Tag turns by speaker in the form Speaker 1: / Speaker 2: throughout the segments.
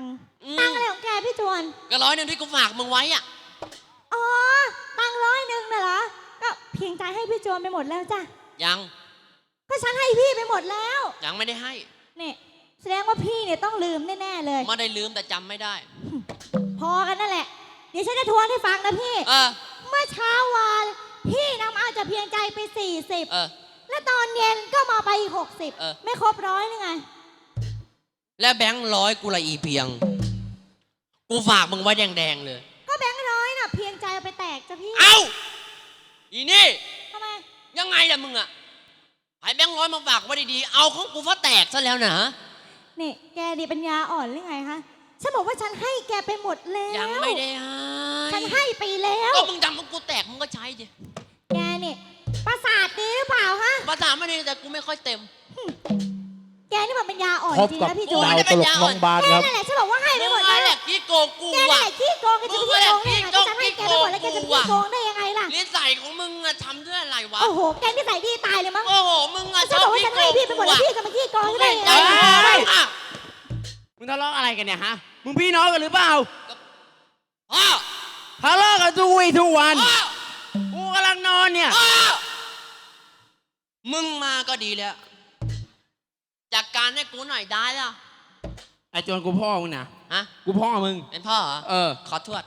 Speaker 1: ตังค์
Speaker 2: อืม
Speaker 1: ตังค์อะไรของแกพี่จวน
Speaker 2: ก็ร้อยหนึ่งที่กูฝากมึงไว้อะ
Speaker 1: อ๋อ ตังค์ร้อยหนึ่งน่ะเหรอ ก็เพียงใจให้พี่จวนไปหมดแล้วจ้ะ
Speaker 2: ยัง
Speaker 1: ก็ฉันให้พี่ไปหมดแล้ว
Speaker 2: ยังไม่ได้ให้
Speaker 1: เนี่ยแสดงว่าพี่เนี่ยต้องลืมแน่ๆเลย
Speaker 2: ไม่ได้ลืมแต่จำไม่ได้
Speaker 1: พอกันนั่นแหละ เดี๋ยวฉันจะทวนให้ฟังนะพี่
Speaker 2: เออ
Speaker 1: เมื่อเช้าวานพี่นำเอาจากเพียงใจไป 40
Speaker 2: เออ
Speaker 1: แล้วตอนเย็นก็มาไปอีก
Speaker 2: เออ
Speaker 1: 60 ไม่ครบร้อยนี่ไง
Speaker 2: และแบงค์ร้อยกูละอีเพียง กูฝากมึงไว้แดงๆเลย
Speaker 1: ก็แบงค์ร้อยน่ะ เพียงใจเอาไปแตกจ้ะพี่
Speaker 2: เอ้า อีนี่
Speaker 1: ทำไม
Speaker 2: ยังไงล่ะมึงอะให้แบงค์ร้อยมาฝากไว้ดีๆ เอาของกูฟ้าแตกซะแล้วนะ
Speaker 1: นี่แกดีปัญญาอ่อนหรือไงคะ ฉันบอกว่าฉันให้แกไปหมดแล้ว
Speaker 2: ยังไม่ได้ให้
Speaker 1: ฉันให้ไปแล้ว
Speaker 2: ก็มึงทำของกูแตกมึงก็ใช้ดิ
Speaker 1: แกนี่ประสาทดีหรือเปล่าฮะ
Speaker 2: ภาษาไม่ดีแต่กูไม่ค่อยเต็ม
Speaker 1: แกนี่มันปัญญาอ่อน
Speaker 3: พบ
Speaker 1: จริง
Speaker 3: กับ
Speaker 1: นะพี่
Speaker 2: โอ้
Speaker 1: จูน
Speaker 2: ย
Speaker 3: ดาวตลกน้องบาส
Speaker 1: แก
Speaker 3: ครับ
Speaker 1: นั่นแหละฉันบอกว่าให้ไป
Speaker 2: มึง
Speaker 1: หมด
Speaker 2: มา
Speaker 1: แล้ว
Speaker 2: แหละขี้โกงกู
Speaker 1: แกนั่น
Speaker 2: ว่ะ
Speaker 1: แหละขี้โกงแกจะ
Speaker 2: มึ
Speaker 1: ขี้
Speaker 2: ง
Speaker 1: โก
Speaker 2: นั่
Speaker 1: ง
Speaker 2: นแหละ
Speaker 1: ได้ยังไงก็ฉันให้แกไปหมดแล้วแกจะ
Speaker 2: ขี้
Speaker 1: ขี้
Speaker 2: โกง
Speaker 1: โกงได้ยังไงล่ะ
Speaker 2: นิสัยของมึงอะทำด้วยอะไรวะ
Speaker 1: โอ้โห แกนี่ใส่ดีตายเลยมั้ง
Speaker 2: โอ้โห มึงอะช
Speaker 1: ฉัน
Speaker 2: อ
Speaker 1: บบอกว่า
Speaker 2: ขี้
Speaker 1: ฉัน
Speaker 2: โก
Speaker 1: ให้
Speaker 2: ง
Speaker 1: พี่ไปหมดแล้ว
Speaker 2: กู
Speaker 1: พี่
Speaker 2: อะ
Speaker 1: จะมาขี้โกง
Speaker 2: มึง
Speaker 1: ได้
Speaker 2: เล่น
Speaker 1: ยัง
Speaker 2: ใจ
Speaker 1: ไง
Speaker 2: มึงอะ
Speaker 4: มึงทะเลาะอะไรกันเนี่ยฮะ มึงพี่น้องกันหรือเปล่า
Speaker 2: พ่อ
Speaker 4: ทะเลาะกันทุกวี่ทุกวัน
Speaker 2: พ่อ
Speaker 4: กูกำลังนอนเนี่ย
Speaker 2: พ่อมึงมาก็ดีแล้ว จัดการให้กูหน่อยได้ล่ะ
Speaker 4: ไอ้โจนกูพ่อมึงนะ
Speaker 2: ฮะ
Speaker 4: กูพ่อมึง
Speaker 2: เป็นพ่อเหรอ
Speaker 4: เออ
Speaker 2: ขอโทษ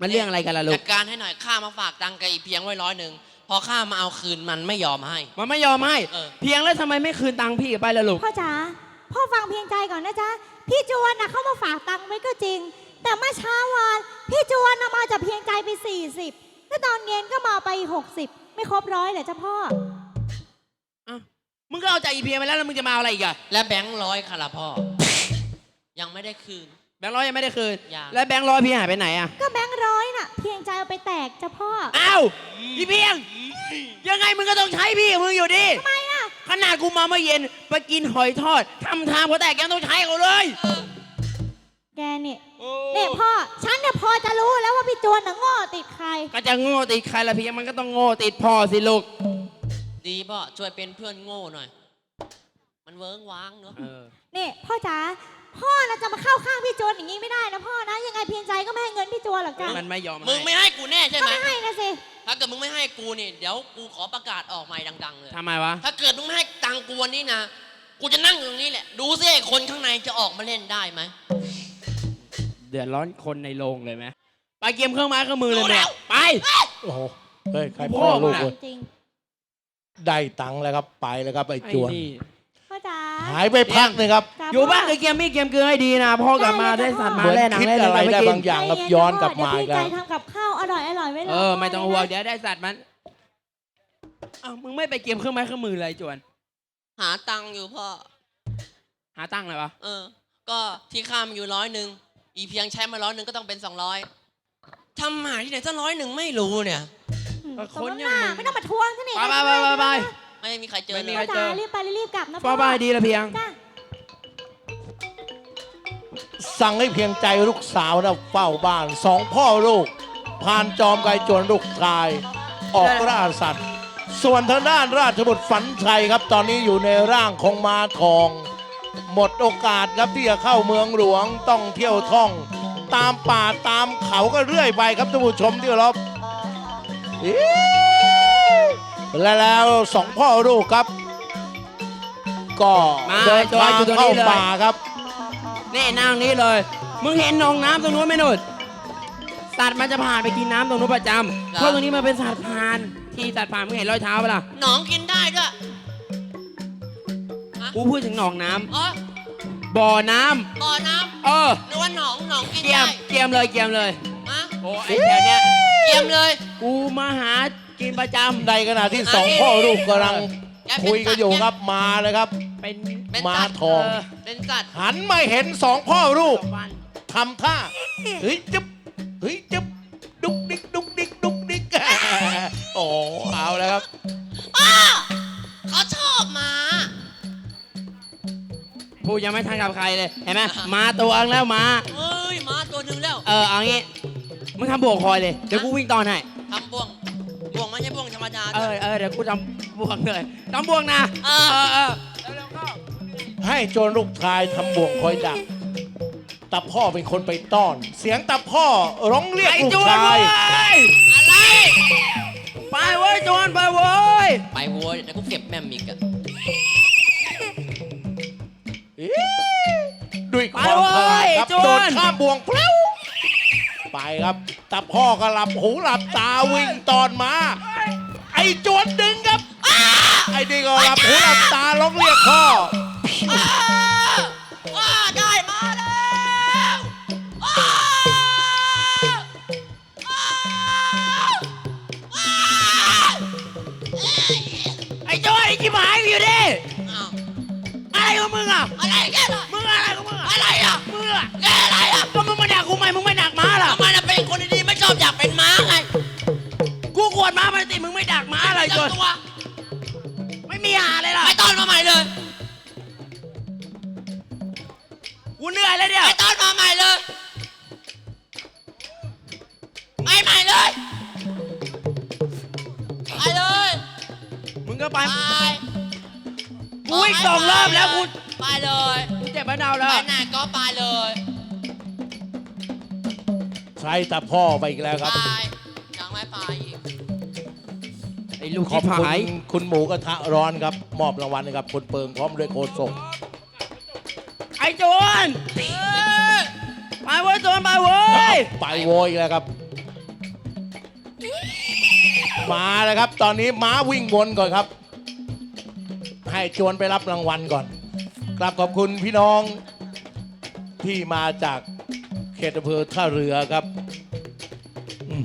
Speaker 4: มันเรื่องอะไรกันล่ะลู
Speaker 2: จั
Speaker 4: ก
Speaker 2: ดการให้หน่อยข้ามาฝากตังค์กับอีเพียงไว้ร้อยหนึ่งพอข้ามาเอาคืนมันไม่ยอมให้
Speaker 4: มันไม่ยอมให้
Speaker 2: เออ
Speaker 4: เพียงแล้วทำไมไม่คืนตังค์พี่ไปล่ะลูก
Speaker 1: พ่อจ๋าพ่อฟังเพียงใจก่อนนะจ๊ะ พี่จวนน่ะเข้ามาฝากตังค์ไว้ก็จริง แต่เมื่อเช้าวาน พี่จวนนำมาจากเพียงใจไป 40แล้วตอนเย็นก็มาไปอีก60 ไม่ครบร้อยเหรอจ๊ะพ่อ
Speaker 4: มึงก็เอาใจอีเพียงไปแล้วแล้วมึงจะมาเอาอะไรอีกอะ
Speaker 2: และแบงค์ร้อยค่ะละพ่อ ยังไม่ได้คืน
Speaker 4: แบงค์ร้อยยังไม่ได้คืน
Speaker 2: ยัง
Speaker 4: แล้วแบงค์ร้อยพี่หายไปไหนอะ
Speaker 1: ก็แบงค์ร้อยน่ะ เพียงใจเอาไปแตกจ้ะพ่อ
Speaker 4: อ้าวอีเพียง ยังไงมึงก็ต้องใช้พี่กับมึงอยู่ดิ
Speaker 1: ทำไมอะ
Speaker 4: ขนาดกูมาเมื่อเย็นไปกินหอยทอดทำทางพอแตกยังต้องใช้เขาเลย
Speaker 1: แกเนี่ยเนี่ยพ่อฉันเนี่ยพอจะรู้แล้วว่าพี่จวนน่ะโง่ติดใคร
Speaker 4: ก็จะโง่ติดใครละเพียงมันก็ต้องโง่ติดพ่อสิลูก
Speaker 2: ดีพ่อช่วยเป็นเพื่อนโง่หน่อย มันเวิ้งว้างเนอะ
Speaker 4: เออ
Speaker 1: นี่พ่อจ๋าพ่อน่ะจะมาเข้าข้างพี่จวนอย่างนี้ไม่ได้นะพ่อนะ ยังไงเพียงใจก็ไม่ให้เงินพี่จวนหรอกจ้ะ
Speaker 4: มันไม่ยอม
Speaker 2: มึง
Speaker 4: ให้
Speaker 2: ไม่ให้กูแน่ใช่
Speaker 1: ก็
Speaker 2: ไหม
Speaker 1: ไม่ให้นะสิ
Speaker 2: ถ้าเกิดมึงไม่ให้กูนี่เดี๋ยวกูขอประกาศออกใหม่ดัง ๆ เลย
Speaker 4: ทำไมวะ
Speaker 2: ถ้าเกิดมึงไม่ให้ตังค์กูวันนี้นะ กูจะนั่งอยู่ตรงนี้แหละ ดูสิไอ้คนข้างในจะออกมาเล่นได้ไหม
Speaker 4: เดือดร้อนคนในโรงเลยไหมไปเกมเครื่องไม้เครื่องมือเลย
Speaker 2: รู้
Speaker 4: เนี่
Speaker 2: แล้
Speaker 4: ยวไป
Speaker 3: โอ้โห เฮ้ย ใคร
Speaker 4: พ่
Speaker 3: พ่
Speaker 4: อ
Speaker 3: อ
Speaker 4: มึ
Speaker 3: ลู
Speaker 4: ง
Speaker 3: ก
Speaker 4: อะ
Speaker 3: เว้ย
Speaker 1: จริง
Speaker 3: ได้ตังค์แล้วครับไปแล้วครับไอ้จวน
Speaker 4: ไอ้นี่
Speaker 1: พ่อจ๋า
Speaker 3: หายไปพักหนึงครับ
Speaker 1: จ๋
Speaker 4: อยู่บ้าน
Speaker 1: พ่
Speaker 4: กับเกมมี่เกมเกลือให้ดีนะพ่อกลับมา
Speaker 1: ได้
Speaker 4: ได้
Speaker 1: เลย
Speaker 4: สัตว์
Speaker 1: พ่
Speaker 4: มา
Speaker 3: เหมือน
Speaker 4: แล่หนัง
Speaker 3: คิด
Speaker 4: แล่
Speaker 3: อะไร
Speaker 4: ไม่
Speaker 3: ได้
Speaker 4: กิน
Speaker 3: บางอย่างครับ
Speaker 1: ใจเย้
Speaker 3: อนกลับมา
Speaker 1: พ่
Speaker 3: อี
Speaker 1: เดี๋ยว
Speaker 3: กแล้ว
Speaker 1: พี่ใจทำกับข้าวอร่อยอร่อยๆไว้ร
Speaker 4: เออไม่ต้องห่วง
Speaker 1: นะ
Speaker 4: เดี๋ยวได้สัตว์มันอ้าวมึงไม่ไปเกมเครื่องไม้เครื่องมือเลยจวน
Speaker 2: หาตังค์อยู่พ่อ
Speaker 4: หาตังค์เลยวะ
Speaker 2: เออ ก็ที่ข้ามอยู่ร้อยหนึ่ง อีเพียงใช้มาร้อยหนึ่งก็ต้องเป็นสองร้อยทำหาที่ไหนสักร้อยหนึ่งไม่รู้เนี่ย
Speaker 1: อืม
Speaker 4: ก็
Speaker 1: สม
Speaker 4: คน
Speaker 1: น้ำ
Speaker 4: อย่า
Speaker 1: ห
Speaker 4: ง
Speaker 1: น้า
Speaker 4: มึง
Speaker 1: ไม่ต้องมาทวงฉันอีก
Speaker 4: ไปไปไปไปไป
Speaker 2: ไม่มีใครเจอ
Speaker 4: ไม่
Speaker 2: เล
Speaker 4: มี
Speaker 2: ย
Speaker 4: ใคร
Speaker 1: พ่อจ๋ารีบไปรีบกลับนะ
Speaker 4: ฟ้าบ้านดีละเพียง
Speaker 1: จ้า
Speaker 3: สั่งให้เพียงใจลูกสาวนะเฝ้าบ้านสองพ่อลูกพานจอมไกรจวนลูกชาย ออกล่าสัตว์ ส่วนทางด้านราชบุตรฝันชัยครับ ตอนนี้อยู่ในร่างของม้าทอง หมดโอกาสครับที่จะเข้าเมืองหลวงต้องเที่ยวท่อง ตามป่าตามเขาก็เรื่อยไปครับท่านผู้ชมที่เคารบอี๋ และแล้วสองพ่อลูกครับ ก็
Speaker 4: มา
Speaker 3: เดินทาง
Speaker 4: จอยอยู่ตรงนี้
Speaker 3: เข้า
Speaker 4: เลย
Speaker 3: ป่าครับ
Speaker 4: นี่นั่งนี้เลย มึงเห็นหนองน้ำตรงนู้นไหมหนุดสัตว์มันจะผ่านไปกินน้ำตรงนู้นประจำเพราะตรงนี้มันเป็นสัตว์ผ่าน ที่สัตว์ผ่านมึงเห็นรอยเท้าเปะล่า
Speaker 2: หนองกินได้ด้วย
Speaker 4: กูพูดถึงหนองน้ำ
Speaker 2: อ๋อ
Speaker 4: บ่อน้ำ
Speaker 2: บ่อน้
Speaker 4: เออำ
Speaker 2: หรือว่าหนองหนองกิน
Speaker 4: เกีย
Speaker 2: ได้
Speaker 4: มเกียมเลยเกียมเลย
Speaker 2: ฮะ
Speaker 4: โอ้ไอ้แถวเนี้ย
Speaker 2: เกียมเลย
Speaker 4: กูมาหากินประจำ
Speaker 3: ในขณะที่สองพ่อลูกกำลัง
Speaker 2: แกเป็น
Speaker 3: คุยกันอยู่
Speaker 2: สัตว์
Speaker 3: ครับมาเลยครับ
Speaker 4: เป็น
Speaker 2: เป็น
Speaker 3: ม้า
Speaker 2: สัตว์
Speaker 3: ทอง
Speaker 4: เเป็
Speaker 2: นสัตว์
Speaker 3: หันมาเห็นสองพ่อลูก
Speaker 4: สองวัน
Speaker 3: ทำท่าเฮ้ยจึ๊บเฮ้ยจึ๊บดุกดิกดุกดิกดุกดิกโอ้เอาแล้วครับ
Speaker 2: อ้าเขาชอบหมา
Speaker 4: พูดยังไม่ทันกับใครเลย เห็นไหมมาตัวอังแล้วมา
Speaker 2: เอ้ยหมาตัวหนึ่งแล้ว
Speaker 4: เออเอางี้ มึงทำบวกคอยเลย เดี๋ยวกูวิ่งตอนให้
Speaker 2: ทำบ่วง บ่วงไม่ใช่บ่วงธรรมดา
Speaker 4: เออเออเดี๋ยวกูทำบวกเลยทำบวกนะ
Speaker 2: เอ
Speaker 4: เอ
Speaker 2: อ
Speaker 4: อเออเร็วๆเข้า
Speaker 3: ให้โจรลูกชายทำบ่วงคอยดักตาพ่อเป็นคนไปต้อน เสียงตาพ่อร้องเรียก
Speaker 4: ไอ้
Speaker 3: ลูก
Speaker 4: จวน
Speaker 3: ชา
Speaker 4: เว้
Speaker 3: ย
Speaker 4: ย
Speaker 2: อะไร
Speaker 4: ไปเว้ยจวนไปเว้ย
Speaker 2: ไปโว้ยเดี๋ยวกูเก็บแม่มอีกอะ
Speaker 3: เอ๊ะด้วยความพลาดครับ
Speaker 4: ไปเว้ย
Speaker 3: โดน
Speaker 4: จวน
Speaker 3: ข้ามบ่วงเปล่า ไปครับตาพ่อก็หลับหูหลับตาวิ่งตอนมา ไอ้จวนดึงครับอ้าไอ้นี่ก็หลับหูหลับตาร้องเรียกพ่อ
Speaker 2: อ้ ใช้
Speaker 3: ตาพ่อไปอีกแล้วครับ
Speaker 2: ไปยังไม่ไปอีก
Speaker 4: ไอ้ลูก
Speaker 3: ขอ
Speaker 4: ที่
Speaker 3: บคุณ
Speaker 4: ผาย
Speaker 3: คุณหมูกระทะร้อนครับ มอบรางวัลให้กับคุณเปิงพร้อมด้วยโคศก
Speaker 4: ไอ้จวนไปเว้ยจวนไปเว้ย
Speaker 3: ไปโวยอีกแล้วครับ มาแล้วครับ ตอนนี้ม้าวิ่งวนก่อนครับ ให้จวนไปรับรางวัลก่อนกราบขอบคุณพี่น้องที่มาจาก เขตอำเภอท่าเรือครับอืม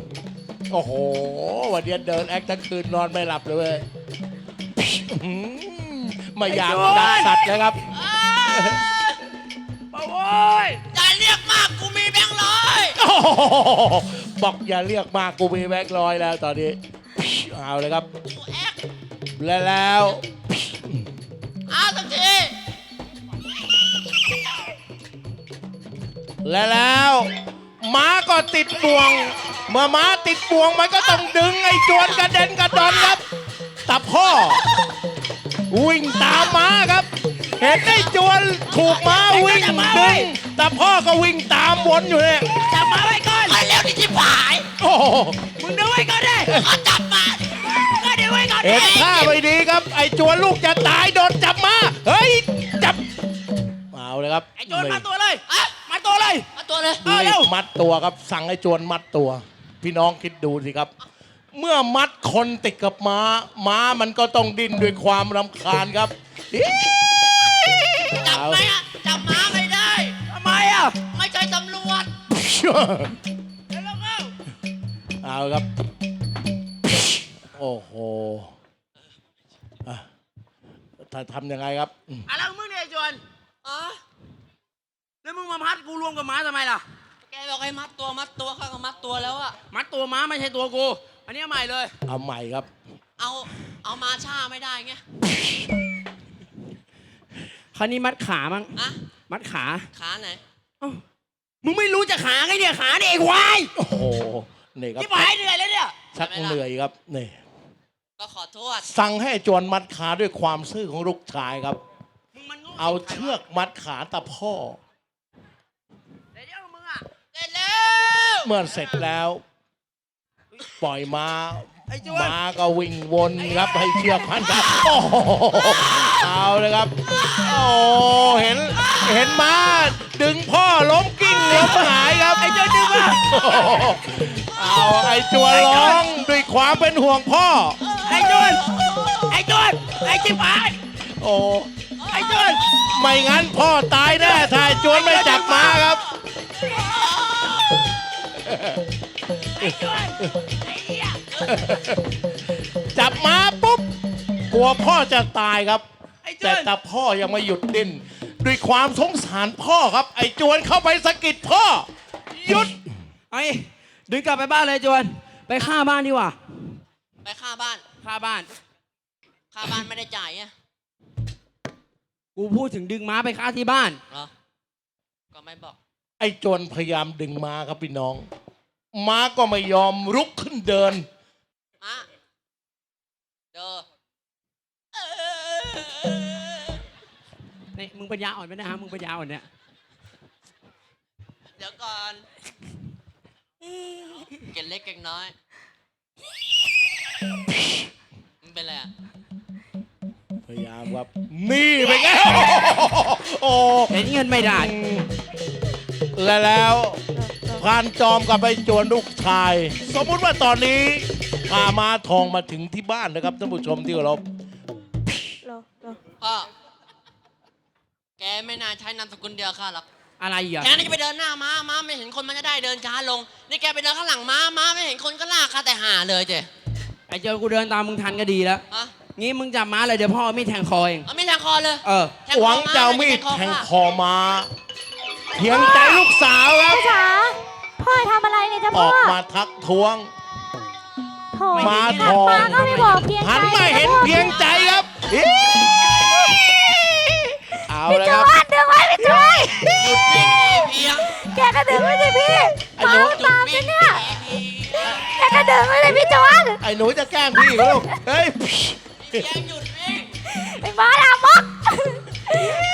Speaker 3: โอ้โห วันนี้เดินแอคทั้งคืนนอนไม่หลับเลยเว้ยอื้อหือไม่อยากดักสัตว์นะครับ
Speaker 4: ไปเว้ย
Speaker 2: อย่าเรียกมากกูมีแบงค์ร้อย
Speaker 3: โอ้โหบอกอย่าเรียกมากกูมีแบงค์ร้อยแล้วตอนนี้ เอาเลยครับ
Speaker 2: กูแอค
Speaker 3: และแล้ว และแล้ว ม้าก็ติดบ่วง เมื่อม้าติดบ่วงมันก็ต้องดึงไอ้จวนกระเด็นกระดอนครับแต่พ่อ วิ่งตามม้าครับ เห็นไอ้จวนถูกม้าวิ่งดึงแต่พ่อก็วิ่งตามวนอยู่เนี่ย
Speaker 4: จับมาไว้ก่อน
Speaker 2: ไปเร็วดิชิบหาย
Speaker 3: โอ้โห
Speaker 4: มึงดูไว้ก่อนดิ
Speaker 2: เอาจับมา
Speaker 4: มึงก็ดูไว้ก่อนดิ
Speaker 3: เห็นท่าไม่ดีครับ ไอ้จวนลูกจะตายโดนจับมาเฮ้ยจับเอาเลยครับ
Speaker 4: ไอ้จวนมาตัวเลย
Speaker 2: อะ
Speaker 4: มา ตัวเลย
Speaker 2: เอาตัวเลย
Speaker 4: เอาเร็
Speaker 3: รี
Speaker 4: ว
Speaker 3: บมัดตัวครับสั่งให้จวนมัดตัว พี่น้องคิดดูสิครับ เมื่อมัดคนติดกับม้า ม้ามันก็ต้องดิ้นด้วยความรำคาญครับอี๋
Speaker 2: จับไหมอะจับม้าไม่ได้
Speaker 4: ทำไมอะ
Speaker 2: ไม่ใช่ตำรวจ
Speaker 4: เร็วๆเข้า
Speaker 3: เอาครับ โอ้โหอะถ้าทำยังไงครับอืม
Speaker 4: อะไรของมึงเนี่ยไอ้จวน
Speaker 2: อะ
Speaker 4: แล้วมึงมาพัดกูรวมกับม้าทำไมล่ะ
Speaker 2: แกบอกให้มัดตัวมัดตัวข้าก็มัดตัวแล้วอะ
Speaker 4: มัดตัวม้าไม่ใช่ตัวกู อันนี้เอาใหม่เลย
Speaker 3: เอาใหม่ครับ
Speaker 2: เอาเอามาช่าไม่ได้ไง
Speaker 4: คราวนี้มัดขามั้ง
Speaker 2: อะ
Speaker 4: มัดขา
Speaker 2: ขาไหน
Speaker 4: เอ้ามึงไม่รู้จะขาไงเนี่ยขาเนี่ยไอ้ควาย
Speaker 3: โอ้โหนี่ครับ
Speaker 4: ที่ผายเหนื่อยแล้วเนี่ย
Speaker 3: ชักเหนื่อยครับนี่
Speaker 2: ก็ขอโทษ
Speaker 3: สั่งให้จวนมัดขาด้วยความซื่อของลูกชายครับ
Speaker 4: มึงมันโง่
Speaker 3: เอาเชือกมัดขาตาพ่อ
Speaker 4: เดี๋ยวเดี๋ยวมึงอะ
Speaker 2: เสร็จแล้ว
Speaker 3: เมื่อเสร็จแล้ว ปล่อยมา
Speaker 4: ไอ้จวน
Speaker 3: ม้าก็วิ่งวนครับให้เชือกพันกันโอ้โหเอาเลยครับ โอ้เห็นเห็นม้าดึงพ่อล้มกิ้งล้มหายครับ
Speaker 4: ไอ้จวนดึงมา
Speaker 3: โอ้โหเอาไอ้จวนร้องด้วยความเป็นห่วงพ่อ
Speaker 4: ไอ้จวนไอ้จวนไอ้ชิบหาย
Speaker 3: โอ้
Speaker 4: ไอ้จวน
Speaker 3: ไม่งั้นพ่อตายแน่ถ้าไอ้จวนไม่จับม้าครับ
Speaker 4: ไอ้จวนไอ้เหี้ย
Speaker 3: จับม้าปุ๊บกลัวพ่อจะตายครับ
Speaker 4: ไอ้จ
Speaker 3: แต่
Speaker 4: วน
Speaker 3: ตาพ่อยังไม่หยุดดิ้นด้วยความสงสารพ่อครับ ไอ้จวนเข้าไปสะกิดพ่อ หยุด
Speaker 4: ไอ้ดึงกลับไปบ้านเลยจวน ไปฆ่าบ้านดีกว่า
Speaker 2: ไปฆ่าบ้าน
Speaker 4: ฆ่าบ้าน
Speaker 2: ฆ่าบ้านไม่ได้จ่ายไง
Speaker 4: กูพูดถึงดึงม้าไปฆ่าที่บ้าน
Speaker 2: เหรอ ก็ไม่บอก
Speaker 3: ไอ้จวนพยายามดึงม้าครับพี่น้อง ม้าก็ไม่ยอมลุกขึ้นเดิน
Speaker 2: มาเด้อ
Speaker 4: นี่มึงปัญญาอ่อนไหมนะฮะมึงปัญญาอ่อนเนี่ย
Speaker 2: ดี๋ยวก่อนเกล็ดเล็กเกล็ดน้อยมันเป็นอะไรอะ
Speaker 3: พยายามครับนี่ไปนไงโอ้
Speaker 4: เห็นเงินไม่ได้
Speaker 3: และแล้วพรานจอมกับไปจวนลูกชาย สมมุติว่าตอนนี้พาม้าทองมาถึงที่บ้านนะครับท่านผู้ชมที่เคารพ
Speaker 2: พ่อแกไม่น่าใช้นามสกุลเดียวข้าหรอก
Speaker 4: อะไรอีกอะ
Speaker 2: แกน่าจะไปเดินหน้าม้าม้าไม่เห็นคนมันจะได้เดินช้าลง นี่แกไปเดินข้างหลังม้าม้าไม่เห็นคนก็ลากข้าแต่หาเลยเจ๊
Speaker 4: ไอ้เจอกูเดินตามมึงทันก็ดีแล้ว
Speaker 2: ฮะ
Speaker 4: งี้มึงจับม้าเลยเดี๋ยวพ่อไม่แทงคอเอง
Speaker 2: เอาไม่แทงคอเลย
Speaker 4: เออ
Speaker 2: แทงคอ
Speaker 3: หวังจะเอามีดแทงคอม้า เพียงใจลูกสาวครับ
Speaker 1: พ่อจ๋าพ่อทำอะไรเนี่ยจ๊ะ
Speaker 3: อ
Speaker 1: พ่อ
Speaker 3: อกมาทักท้วง
Speaker 1: โถ
Speaker 3: ม้า
Speaker 1: หัน
Speaker 3: ทอง
Speaker 1: มาก็ไม่บอกเพียง
Speaker 3: หัน
Speaker 1: ใจ
Speaker 3: มาเห็น
Speaker 1: พ่อ
Speaker 3: เพียงใจครับอิ๊ะเอา
Speaker 1: พี่
Speaker 3: เลย
Speaker 1: จ
Speaker 3: ค
Speaker 1: ว
Speaker 3: รับ
Speaker 1: นดึงไว้พี่จวน
Speaker 2: หยุดวิ่งหนีเพียง
Speaker 1: แกก็ดึงไว้สิพี่
Speaker 3: ไอ้หนู
Speaker 1: มาตาม
Speaker 2: วิ่
Speaker 1: ฉั
Speaker 2: ง
Speaker 1: น
Speaker 2: หนี
Speaker 1: เนี่ย
Speaker 2: เพียง
Speaker 1: แกก็ดึงไว้เลยพี่จวน
Speaker 3: ไอ้หนูจะแกล้งพี่เหรอลูกเฮ้ย
Speaker 2: เพียงหยุดวิ่ง
Speaker 1: ไอ้ม้าลามก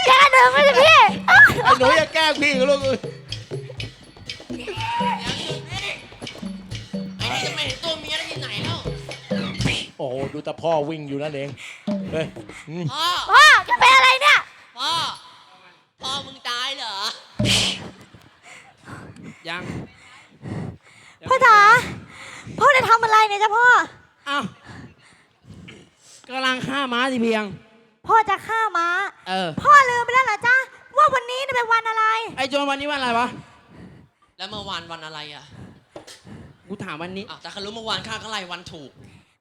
Speaker 1: แกก็ดึงไว้สิพี่
Speaker 3: ไอ้หนูจะแกล้งพี่ลูก
Speaker 2: ไอ้นี่จะไมเห็นตัวเมียได้ที่ไหนแล้ว
Speaker 3: โอ้โหดูแต่พ่อวิ่งอยู่นั่นเองเฮ้ยอืม
Speaker 2: พ่อ
Speaker 1: พ่อแกเป็นอะไรเนี่ย
Speaker 2: พ่อ พ่อมึงตายเหรอ
Speaker 4: ยัง
Speaker 1: พ่อจ๋า พ่อจะทำอะไรเนี่ยจ๊ะพ่อ
Speaker 4: อ้าวกำลังฆ่าม้าสิเพียง
Speaker 1: พ่อจะฆ่าม้า
Speaker 4: เออ
Speaker 1: พ่อลืมไปแล้วเหรอจ๊ะ ว่าวันนี้เนี่ยเป็นวันอะไร
Speaker 4: ไอ้โจนวันนี้วันอะไรวะ
Speaker 2: แล้วเมื่อวานวันอะไรอะ
Speaker 4: กูถามวันนี้
Speaker 2: อ้าวแต่ข้ารู้เมื่อวานข้าก็ไล่วันถูก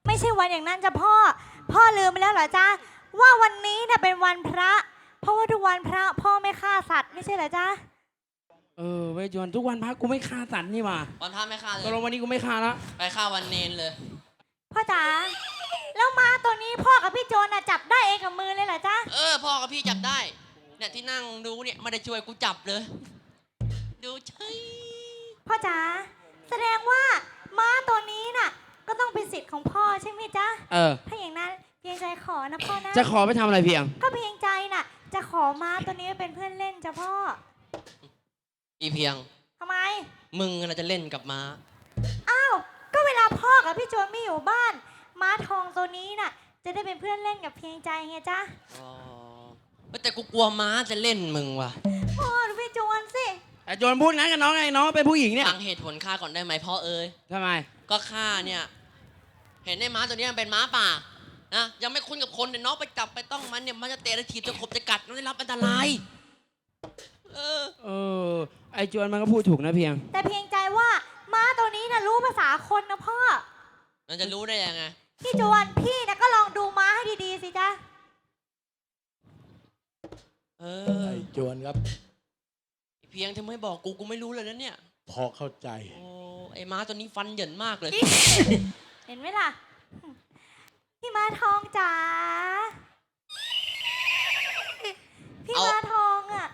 Speaker 1: ไม่ใช่วันอย่างนั้นจ้ะพ่อ พ่อลืมไปแล้วเหรอจ๊ะ ว่าวันนี้เนี่ยเป็นวันพระ เพราะว่าทุกวันพระพ่อไม่ฆ่าสัตว์ไม่ใช่เหรอจ๊ะ
Speaker 4: เออเว้ยโจนทุกวันพักกูไม่ฆ่าสัตว์นี่หว่า
Speaker 2: วันพระไม่ฆ่าเล
Speaker 4: ต
Speaker 2: ย
Speaker 4: กลงวันนี้กูไม่ฆ่าแล้ว
Speaker 2: ไปฆ่าวันเนนเลย
Speaker 1: พ่อจ๋าแล้วม้าตัวนี้พ่อกับพี่โจนน่ะจับได้เองกับมือเลยเหรอจ๊ะ
Speaker 2: เออพ่อกับพี่จับได้ เนี่ยที่นั่งดูเนี่ยไม่ได้ช่วยกูจับเลย ดูเฉย
Speaker 1: พ่อจ๋าแสดงว่าม้าตัวนี้น่ะ ก็ต้องเป็นสิทธิ์ของพ่อใช่ไหมจ๊ะ
Speaker 4: เออ
Speaker 1: ถ้าอย่างนั้นเพียงใจขอนะพ่อนะ
Speaker 4: จะขอไปทำอะไรเพียง
Speaker 1: ก็เพียงใจน่ะ จะขอม้าตัวนี้ไว้เป็นเพื่อนเล่นจ้ะพ่อ
Speaker 2: อีเพียง
Speaker 1: ทำไม
Speaker 2: มึงน่ะจะเล่นกับม้า
Speaker 1: กับพี่โจนไม่อยู่บ้าน ม้าทองตัวนี้น่ะ จะได้เป็นเพื่อนเล่นกับเพียงใจไงจ๊ะ
Speaker 2: อ๋อเฮ้ยแต่กูกลัวม้าจะเล่นมึงว่ะ
Speaker 1: พ่อดูพี่โจนสิ
Speaker 4: ไอ้โจนพูดงั้นกับน้องไงน้องเป็นผู้หญิงเนี่ย
Speaker 2: ฟังเหตุผลข้าก่อนได้ไหมพ่อเอ้ย
Speaker 4: ทำไม
Speaker 2: ก็ข้าเนี่ย เห็นไอ้ม้าตัวเนี้ยมันเป็นม้าป่านะยังไม่คุ้นกับคนเนี่ยน้องไปจับไปต้องมันเนี่ยมันจะเตะจะถีบจะขบจะกัดมันได้รับอันตรายเออ
Speaker 4: เออ ไอ้โจนมันก็พูดถูกนะเพียง
Speaker 1: แต่เพียงใจว่าม้าตัวนี้น่ะรู้ภาษาคนนะพ่อ
Speaker 2: มันจะรู้ได้ยังไง
Speaker 1: พี่โจนพี่น่ะก็ลองดูม้าให้ดีๆสิจ๊ะ
Speaker 2: เออ
Speaker 3: ไอ้จวนครับ
Speaker 2: เพียงที่ไม่บอกกูกูไม่รู้เลยนะเนี่ย
Speaker 3: พอเข้าใจ
Speaker 2: โอ้ไอ้ม้าตัวนี้ฟันเหยินมากเลย
Speaker 1: เห็นไหมล่ะ พี่ม้าทองจ๋าพี่
Speaker 2: เอา
Speaker 1: ม้าทองอะ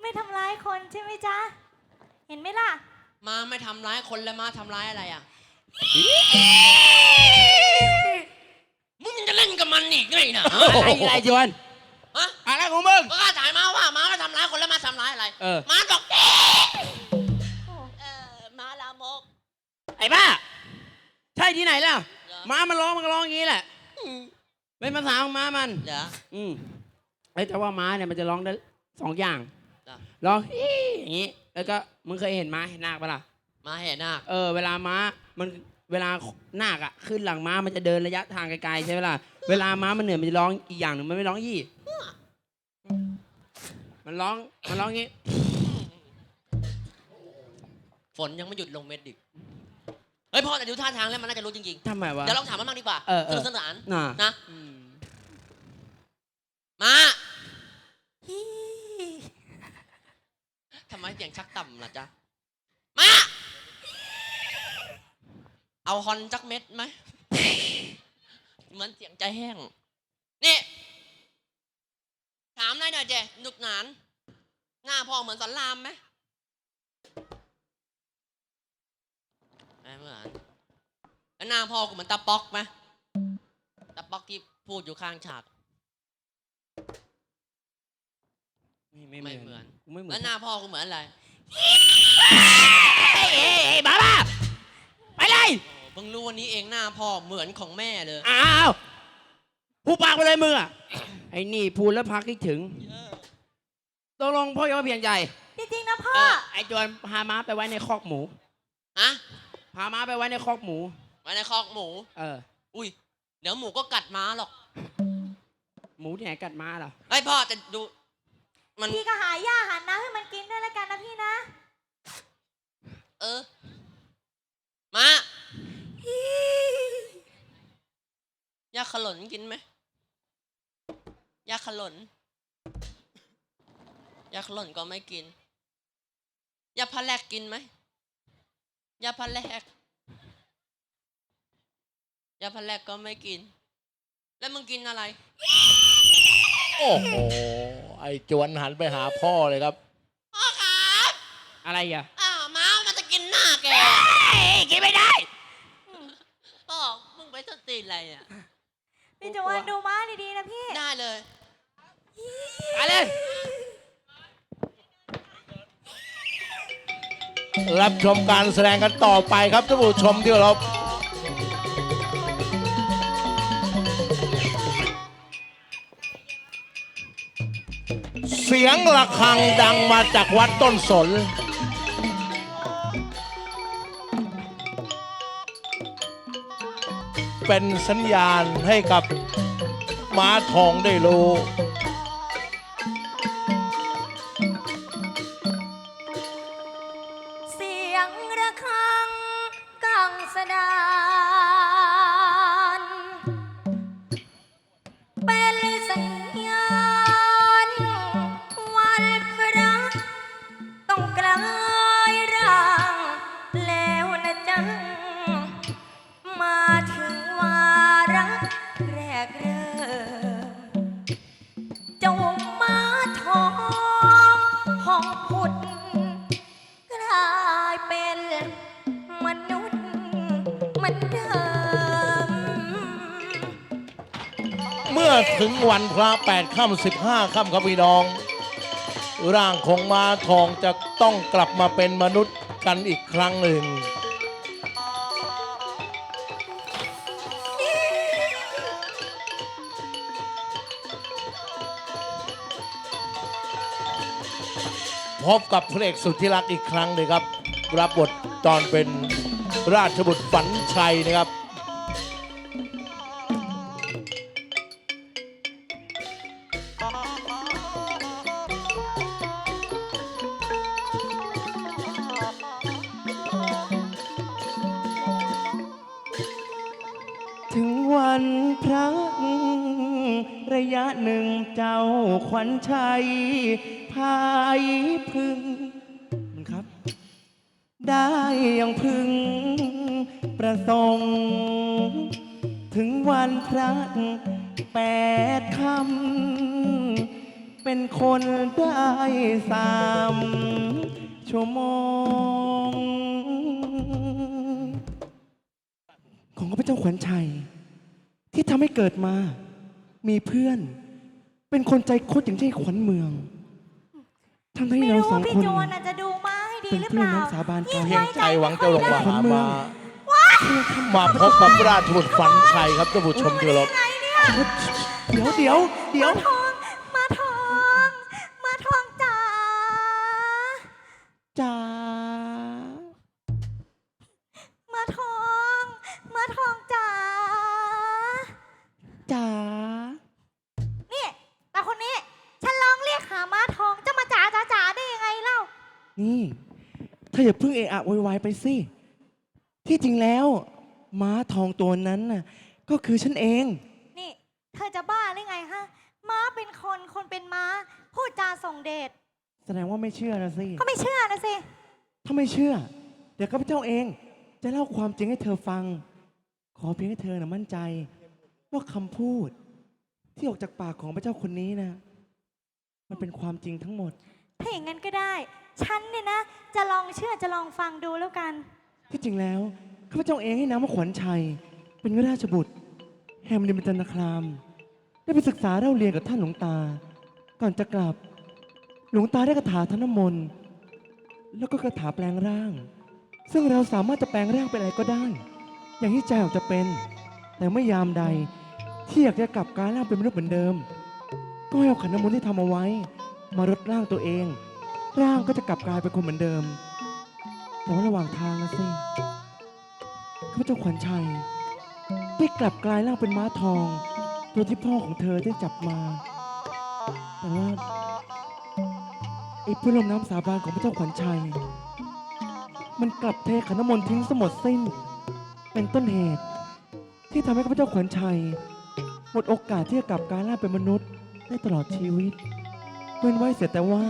Speaker 1: ไม่ทำร้ายคนใช่ไหมจ๊ะ เห็นไหมล่ะ
Speaker 2: ม้าไม่ทำร้ายคนแล้วม้าทำร้ายอะไรอะ มึงยังจะเล่นกับมันอีกไงนะ
Speaker 4: อะไรอะไรโจน
Speaker 2: ฮะ
Speaker 4: อะไรของมึง
Speaker 2: ก็ข้าถามม้าว่าม้าไม่ทำร้ายคนแล้วม้าทำร้ายอะไร
Speaker 4: เออ
Speaker 2: ม้าบอกเอ๊ะ
Speaker 1: โอ้
Speaker 2: เออม้าลามก
Speaker 4: ไอ้บ้า ใช่ที่ไหนล่ะ
Speaker 2: เหรอ
Speaker 4: ม้ามันร้องมันก็ร้องอย่างนี้แหละ
Speaker 2: อืม
Speaker 4: เป็นภาษาของม้ามัน
Speaker 2: เหรอ
Speaker 4: อืมไอ้ยแต่ว่าม้าเนี่ยมันจะร้องได้สองอย่าง
Speaker 2: จ้ะ
Speaker 4: ร้องอีอย่างนี้ แล้วก็มึงเคยเห็นม้าเห็นนาคปะล่ะ
Speaker 2: ม้าแห่นาค
Speaker 4: เออเวลาม้า มันเวลานาคอะขึ้นหลังม้ามันจะเดินระยะทางไกลๆใช่ไหมล่ะเวลาม้ามันเหนื่อยมันจะร้องอีกอย่างหนึ่งมันไม่ร้องยี่ มันร้องมันร้องงี้
Speaker 2: ฝนยังไม่หยุดลงเม็ดดิเฮ้ยพ่อแต่ดูท่าทางแล้วมันน่าจะรู้จริง
Speaker 4: ทำไม
Speaker 2: ๆ
Speaker 4: วะ
Speaker 2: เดี๋ยวลองถามมันบ้างดีกว่า
Speaker 4: เออเอ
Speaker 2: ส
Speaker 4: อ
Speaker 2: นุกสนาน
Speaker 4: น่ะ
Speaker 2: นะ
Speaker 4: อืม
Speaker 2: ม้าทำไมเสียงชักต่ำล่ะจ๊ะม้า เอาฮอนจักเม็ดไหม เหมือนเสียงใจแห้ง นี่ ถามหน่อยหน่อยเจหนุกหนาน หน้าพ่อเหมือนสอนรามไหมไม่เหมือนแล้วหน้าพ่อกูเหมือนตาป๊อกไหมตาป๊อกที่พูดอยู่ข้างฉาก
Speaker 4: ไม่
Speaker 2: ไม่
Speaker 4: ไม่
Speaker 2: เห
Speaker 4: เห
Speaker 2: มื
Speaker 4: มื
Speaker 2: อ
Speaker 4: อนนกูไม่เหมือ
Speaker 2: แล้ว
Speaker 4: น
Speaker 2: หน้าพ่อกูเหมือนอะไร
Speaker 5: เอ้ยเอ้ยเอ้ยบ้าบ้าไปเลย
Speaker 2: โอ้เพิ่งรู้วันนี้เองหน้าพ่อเหมือนของแม่เลย
Speaker 5: อ้าวผูปากไปเลยมึงอะ ไอ้นี่พูดแล้วพักคิดถึงตกลงพ่อยกเพียงใจ
Speaker 1: จริงๆนะพ่อ
Speaker 5: เออ ไอ้จวนพาม้าไปไว้ในคอกหมู
Speaker 2: ฮะ
Speaker 5: พาม้าไปไว้ในคอกหมู
Speaker 2: ไว้ในคอกหมู
Speaker 5: เออ
Speaker 2: อุ้ย เดี๋ยวหมูก็กัดม้าหรอก
Speaker 5: หมูที่ไหนกัดม้าเหรอ
Speaker 2: ไอ้ยพ่อแต่ดู มัน
Speaker 1: พี่ก็หาหญ้าหันน้ำให้มันกินด้วยแล้วกันนะพี่นะ
Speaker 2: เออมา ยาขลนกินไหมยาขลนยาขลนก็ไม่กินยาพาแลกกินไหมยาพาแลกยาพาแลกก็ไม่กิน แล้วมึงกินอะไร
Speaker 3: โอ้โห ไอ้จวนหันไปหาพ่อเลยครับ
Speaker 2: พ่อครับ
Speaker 5: อะไรอะ
Speaker 2: อ้าวม้ามันจะกินหน้าแก
Speaker 5: กินไม่ได้
Speaker 2: พ่อมึงไปส ตีนอะไรอะ
Speaker 1: พี่จวนดูม้าดีๆนะพี่
Speaker 2: ได้เลย
Speaker 5: ไปเลย
Speaker 3: รับชมการแสดงกันต่อไปครับท่านผู้ชมที่เคารพเสียงระฆังดังมาจากวัดต้นสน เป็นสัญญาณให้กับม้าทองได้รู้
Speaker 1: พุทธกลายเป็นมนุษย์เหมือนเดิม
Speaker 3: เมื่อถึงวันพระแปดค่ำสิบห้าค่ำครับพี่น้อง ร่างของม้าทองจะต้องกลับมาเป็นมนุษย์กันอีกครั้งหนึ่ง พบกับพระเอกสุดที่รักอีกครั้งหนึ่งครับ รับบทตอนเป็นราชบุตรฝันชัยนะครับ
Speaker 5: ถึงวันพระระยะหนึ่งเจ้าขวัญชัยายพึง มันครับ ได้อย่างพึง ประสงค์ ถึงวันพระแปดคำ เป็นคนได้สามชั่วโมง ของพระเจ้าขวัญชัย ที่ทำให้เกิดมา มีเพื่อน เป็นคนใจคดอย่างเช่ขวัญเมือง ทั้งที่
Speaker 1: ไม่
Speaker 5: เรา
Speaker 1: รู้
Speaker 5: สอ
Speaker 1: ว่างพี่
Speaker 5: คน
Speaker 1: จวนน่ะจะดูม้าให้ดี
Speaker 5: เป็น
Speaker 1: หรือ
Speaker 5: เพื่
Speaker 1: เป
Speaker 5: อน
Speaker 1: ล่า
Speaker 5: รักษาบานกาย
Speaker 3: เพียงใจหวังจะลงมาหา
Speaker 5: เมื
Speaker 3: มา
Speaker 5: อง
Speaker 3: มาพบกับราชบุตรฝันชัยครับท่านผู้ชมที่เคารพ
Speaker 1: ไงเนี่ย
Speaker 5: เดี๋ยวเดี๋ยวเดี๋ยว
Speaker 1: มาทองมายไป
Speaker 5: สิ ที่จริงแล้ว ม้าทองตัวนั้นน่ะก็คือฉันเอง
Speaker 1: นี่ เธอจะบ้าหรือไงฮะ ม้าเป็นคน คนเป็นม้า พูดจาส่งเดช
Speaker 5: แสดงว่าไม่เชื่อนะสิ
Speaker 1: ก็ไม่เชื่อนะสิ
Speaker 5: ถ้าไม่เชื่อ เดี๋ยวข้าพเจ้าเอง จะเล่าความจริงให้เธอฟัง ขอเพียงให้เธอนะมั่นใจ ว่าคำพูด ที่ออกจากปากของพระเจ้าคนนี้นะ มันเป็นความจริงทั้งหมด
Speaker 1: ถ้าอย่างนั้นก็ได้ ฉันเนี่ยนะ จะลองเชื่อจะลองฟังดูแล้วกัน
Speaker 5: ที่จริงแล้วข้าพเจ้าเองให้นามว่าขวัญชัย เป็นราชบุตร แห่งดิมจันทคราม ได้ไปศึกษาเล่าเรียนกับท่านหลวงตา ก่อนจะกลับ หลวงตาได้คาถาท่านมนต์แล้วก็คาถาแปลงร่าง ซึ่งเราสามารถจะแปลงร่างเป็นอะไรก็ได้ อย่างที่ใจออกจะเป็น แต่ไม่ยามใด ที่อยากจะกลับกลายร่างเป็นมนุษย์เหมือนเดิม ก็ให้เอาขันน้ำมนต์ที่ทำเอาไว้ มารดร่างตัวเอง ร่างก็จะกลับกลายเป็นคนเหมือนเดิม แต่ว่าระหว่างทางนะสิข้าพเจ้าขวัญชัยได้กลับกลายร่างเป็นม้าทอง ตัวที่พ่อของเธอได้จับมา แต่ว่าไอ้เพื่อนร่วมน้ำสาบานของพระเจ้าขวัญชัย มันกลับเทขันน้ำมนต์ทิ้งสมดสิ้น เป็นต้นเหตุ ที่ทำให้ข้าพเจ้าขวัญชัย หมดโอกาสที่จะกลับกลายร่างเป็นมนุษย์ได้ตลอดชีวิตเว้นไว้เสียแต่ว่า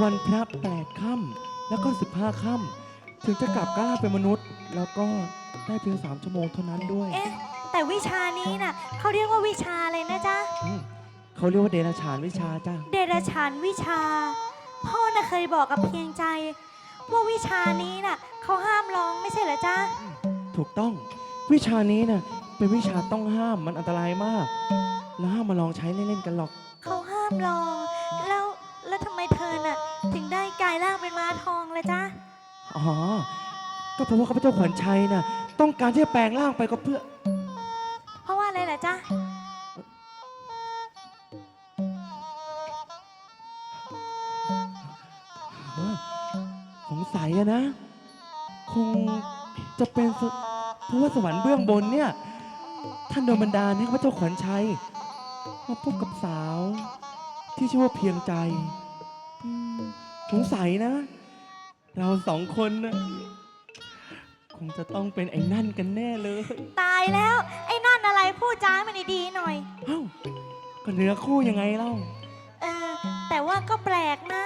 Speaker 5: วันพระแปดค่ำแล้วก็สิบห้าค่ำถึงจะกลับกลายร่างเป็นมนุษย์ แล้วก็ได้เพียงสามชั่วโมงเท่านั้นด้วย
Speaker 1: เอ๊ะ แต่วิชานี้น่ะเขาเรียกว่าวิชาอะไรนะจ๊ะ
Speaker 5: อืมเขาเรียกว่าเดรัจฉานวิชาจ้า
Speaker 1: เดรัจฉานวิชา พ่อน่ะเคยบอกกับเพียงใจ ว่าวิชานี้น่ะเขาห้ามลองไม่ใช่เหรอจ๊ะ
Speaker 5: ถูกต้อง วิชานี้น่ะเป็นวิชาต้องห้ามมันอันตรายมาก แล้วห้ามมาลองใช้เล่นๆกันหรอก
Speaker 1: เขาห้ามลอง แล้วแล้ว ม้าทองละจ๊ะ
Speaker 5: อ๋อ ก็เพราะว่าข้าพเจ้าขวัญชัยน่ะ ต้องการที่จะแปลงร่างไปก็เพื่อ
Speaker 1: เพราะว่าอะไรล่ะจ๊ะ
Speaker 5: สงสัยอะนะ คงจะเป็นสเพราะว่าสวรรค์เบื้องบนเนี่ย ท่านโดนบันดาลให้ข้าพเจ้าขวัญชัย มาพบกับสาว ที่ชื่อว่าเพียงใจอืมสงสัยนะ เราสองคนนะคงจะต้องเป็นไอ้นั่นกันแน่เลย
Speaker 1: ตายแล้ว ไอ้นั่นอะไรพูดจ้ามันดีๆหน่อย
Speaker 5: เอ้าก็เนื้อคู่ยังไงเล่า
Speaker 1: เออแต่ว่าก็แปลกนะ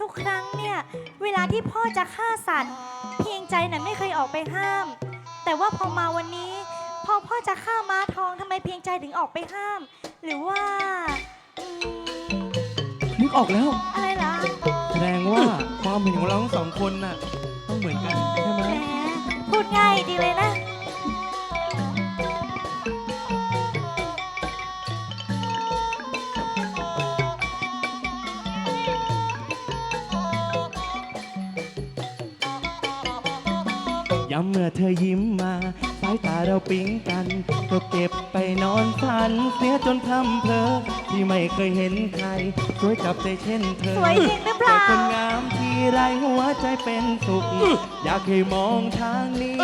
Speaker 1: ทุกครั้งเนี่ย เวลาที่พ่อจะฆ่าสัตว์ เพียงใจน่ะไม่เคยออกไปห้าม แต่ว่าพอมาวันนี้ พอพ่อจะฆ่าม้าทองทำไมเพียงใจถึงออกไปห้าม หรือว่าอืม
Speaker 5: นึกออกแล้ว
Speaker 1: อะไรเหรอ
Speaker 5: แส ดงว่าความเห็นของเราทั้งสองคนน่ะต้องเหมือนกันใช่ไหม
Speaker 1: แหมพูดง่ายดีเลยนะ
Speaker 5: ย้ำเมื่อเธอยิ้มมาสายตาเราปิ๊งกันก็เก็บไปนอนฝัน เสียจนพร่ำเพลอที่ไม่เคยเห็นใครสวยจับใจเช่นเธอ
Speaker 1: สวยจริงหรือเปล่า
Speaker 5: แต่คนงามที่ไรหัวใจเป็นสุข อยากให้มองทางนี้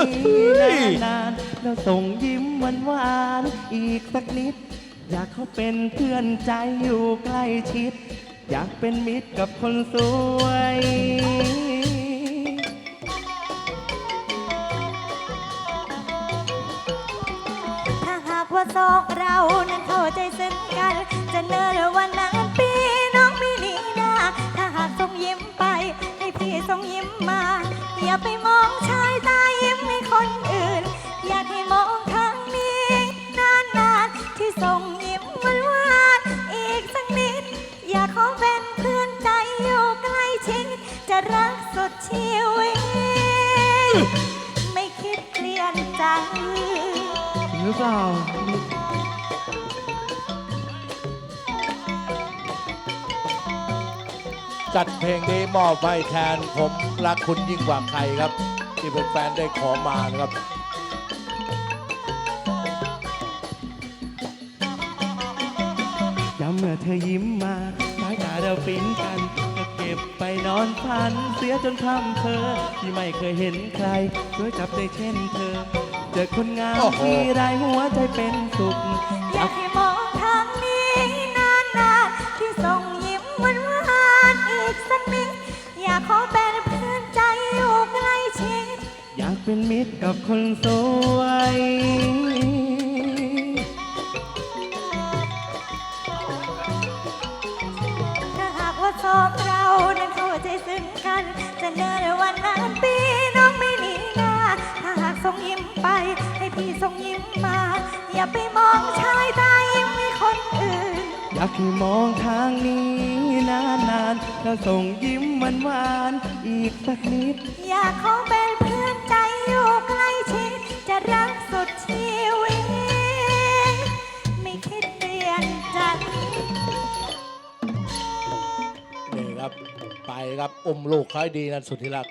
Speaker 5: นานๆแล้วส่งยิ้มหวานหวานๆอีกสักนิด อยากเขาเป็นเพื่อนใจอยู่ใกล้ชิด อยากเป็นมิตรกับคนสวย
Speaker 1: สองเรานั้นเข้าใจซึ้งกัน จะเนิ่นวันนานปีน้องไม่หนีหน้า ถ้าหากส่งยิ้มไป ให้พี่ส่งยิ้มมา อย่าไปมองชายตายิ้มให้คนอื่น อยากให้มองทางนี้นานๆที่ส่งยิ้มหวานหวานอีกสักนิด อยากขอเป็นเพื่อนใจอยู่ใกล้ชิดจะรักสุดชีวิตไม่คิดเปลี่ยนใจ
Speaker 5: หรือเปล่า
Speaker 3: จัดเพลงนี้มอบให้แทนผมรักคุณยิ่งกว่าใครครับ ที่เป็นแฟนได้ขอมานะครับ
Speaker 5: ย้ำเมื่อเธอยิ้มมาสายตาเราปิ๊งกันก็เก็บไปนอนฝัน เสียจนพร่ำเพอที่ไม่เคยเห็นใครช่วยจับได้เช่นเธอ เจอคนงาม
Speaker 3: โอ้โห
Speaker 5: ที่ไรหัวใจเป็นสุข
Speaker 1: เป็น
Speaker 5: มิตรกับคนสวย
Speaker 1: ถ้าหากว่าสองเรานั้นเข้าใจซึ้งกัน จะเนิ่นวันนานปีน้องไม่หนีหน้า ถ้าหากส่งยิ้มไป ให้พี่ส่งยิ้มมา อย่าไปมองชายตายิ้มให้คนอื่น
Speaker 5: อยากให้มองทางนี้นานๆแล้วส่งยิ้มหวานๆอีกสักนิด
Speaker 1: อยากขอเป็น รักสุดชีวิต ไม่คิดเปลี่ยนใจ
Speaker 3: นี่ครับ ไปครับอุ้มลูกค่อยดีนะสุดที่รัก